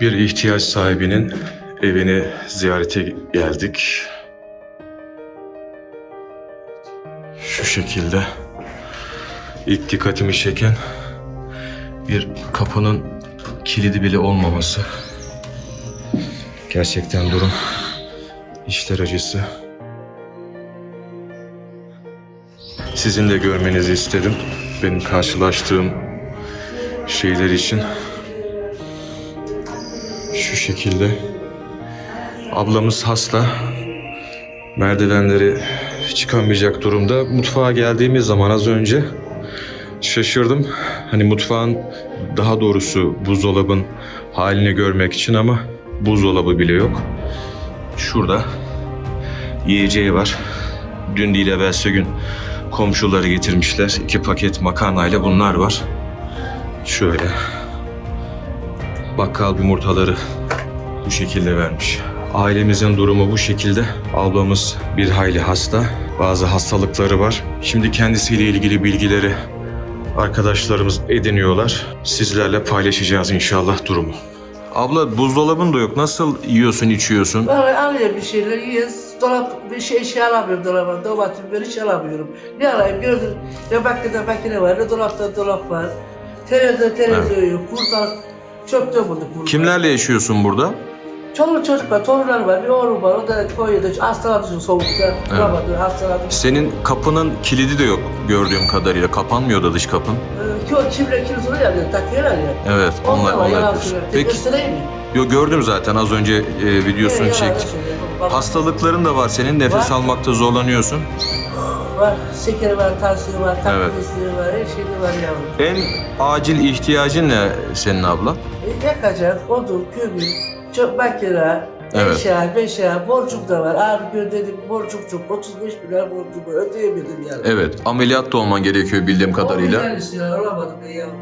Bir ihtiyaç sahibinin evini ziyarete geldik. Şu şekilde ilk dikkatimi çeken bir kapının kilidi bile olmaması. Gerçekten durum işler acısı. Sizin de görmenizi istedim. Benim karşılaştığım şeyler için. Şu şekilde. Ablamız hasta. Merdivenleri çıkamayacak durumda. Mutfağa geldiğimiz zaman az önce şaşırdım. Hani mutfağın daha doğrusu buzdolabın halini görmek için ama buzdolabı bile yok. Şurada yiyeceği var. Dün değil evvelsi gün komşuları getirmişler. İki paket makarnayla bunlar var. Şöyle. Bakkal yumurtaları bu şekilde vermiş. Ailemizin durumu bu şekilde. Ablamız bir hayli hasta. Bazı hastalıkları var. Şimdi kendisiyle ilgili bilgileri arkadaşlarımız ediniyorlar. Sizlerle paylaşacağız inşallah durumu. Abla buzdolabın da yok. Nasıl yiyorsun, içiyorsun? Böyle alıyor bir şeyler yiyoruz. Dolap bir şey şey alamıyorum dolaba. Domates böyle hiç alamıyorum. Ne alayım gördün. Ne makinede makine var ne dolapta dolap var. Televizyon televizyon yok. Burada çöpte bulduk burada. Kimlerle yaşıyorsun burada? Çoluk çocuk var, torunlar var. Bir oğlum var. O da Konya'da hastalandı soğukta. Duramadı, hastalandı. Senin kapının kilidi de yok gördüğüm kadarıyla. Kapanmıyor da dış kapın. Ee, kimle kilisini yanıyor, takıyorlar ya. Evet, onlar Onlar onlar. Peki, Göstereyim mi? yo, gördüm zaten az önce e, videosunu Yalan çek. söylüyor. Bak, Hastalıkların da var senin. Nefes Var. almakta zorlanıyorsun. Var, şekeri var, tansiyonu var, krizi var, her şeyde var yavrum. En acil ihtiyacın ne senin abla? E, yakacak, odun, kömür, çöp makine, Evet. eşya, meşya, borcum da var. Abi gönderdim, borcum çok, 35 milyar borcum var, ödeyemedim yani. Evet, ameliyat da olman gerekiyor bildiğim kadarıyla. milyar istiyor, alamadım ben yavrum.